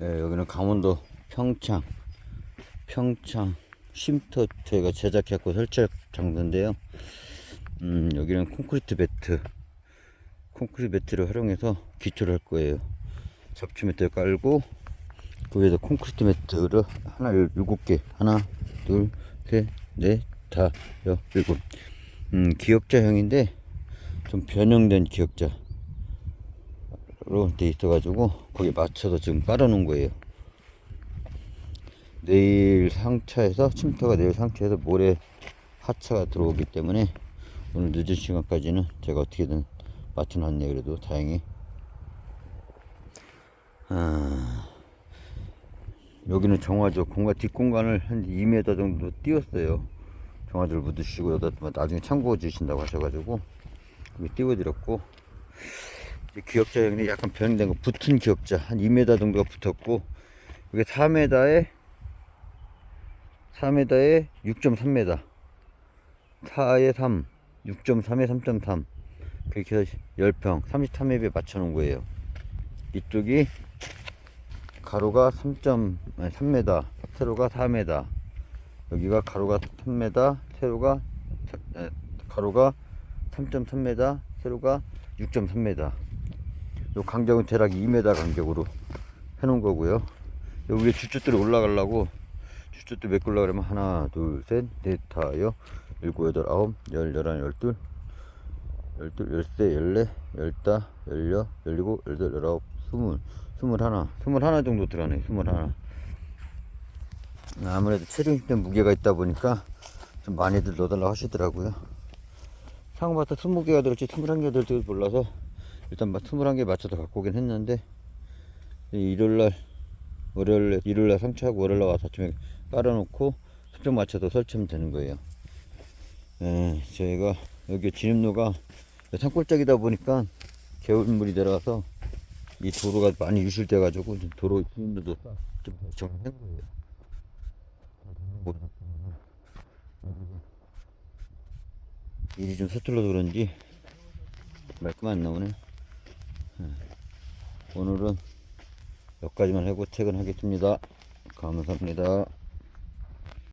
예, 여기는 강원도 평창 평창 쉼터 저희가 제작했고 설치할 장소인데요. 음, 여기는 콘크리트 매트 콘크리트 매트를 활용해서 기초를 할 거예요. 접추 매트를 깔고 그 위에서 콘크리트 매트를 하나 일- 일곱 개 하나 둘셋넷 다섯 일곱 음, 기역자형인데 좀 변형된 기역자 로돼 있어가지고 거기 맞춰서 지금 깔아놓은 거예요. 내일 상차해서 침투가 내일 상차해서 모레 하차가 들어오기 때문에 오늘 늦은 시간까지는 제가 어떻게든 맞춰놨네요. 그래도 다행히 아, 여기는 정화조 공간 뒷공간을 한 2m 정도 띄웠어요. 정화조를 묻으시고 나중에 참고해 주신다고 하셔가지고 띄워드렸고 이 기역자 형이 약간 변형된 거 붙은 기역자. 한 2m 정도가 붙었고 이게 4m에 4m에 6.3m 4에 3 6.3에 3.3 그렇게 해서 10평 33맵에 맞춰 놓은 거예요. 이쪽이 가로가 3. 아니 3m 세로가 4m 여기가 가로가 3m 세로가 사- 에, 가로가 3.3m 세로가 6.3m 요 간격은 대략 2m 간격으로 해놓은 거고요. 여기 위에 주춧돌이 올라가려고 주춧돌 메꾸려고 그러면 하나, 둘, 셋, 넷, 다, 여, 일곱, 여덟, 아홉, 열, 열한, 열둘, 열둘, 열세, 열네, 열다, 열여, 열일곱, 열여덟, 열아홉, 스물, 스물하나, 스물하나 정도 들어가네, 스물하나. 아무래도 체중있던 무게가 있다 보니까 좀 많이들 넣어달라고 하시더라고요. 상반부터 20개가 들었지 21개가 들을지 몰라서 일단 21개 맞춰서 갖고 오긴 했는데 이 일요일날 월요일날 일요일날 상차하고 월요일날 와서 아침에 깔아놓고 수평 맞춰서 설치하면 되는 거예요 예, 저희가 여기 진입로가 산골짜기다 보니까 겨울물이 내려와서 이 도로가 많이 유실돼 가지고 도로 진입로도 좀 정한 거예요 일이 좀 서툴러서 그런지 말끔 안 나오네. 예. 오늘은 여기까지만 하고 퇴근하겠습니다. 감사합니다.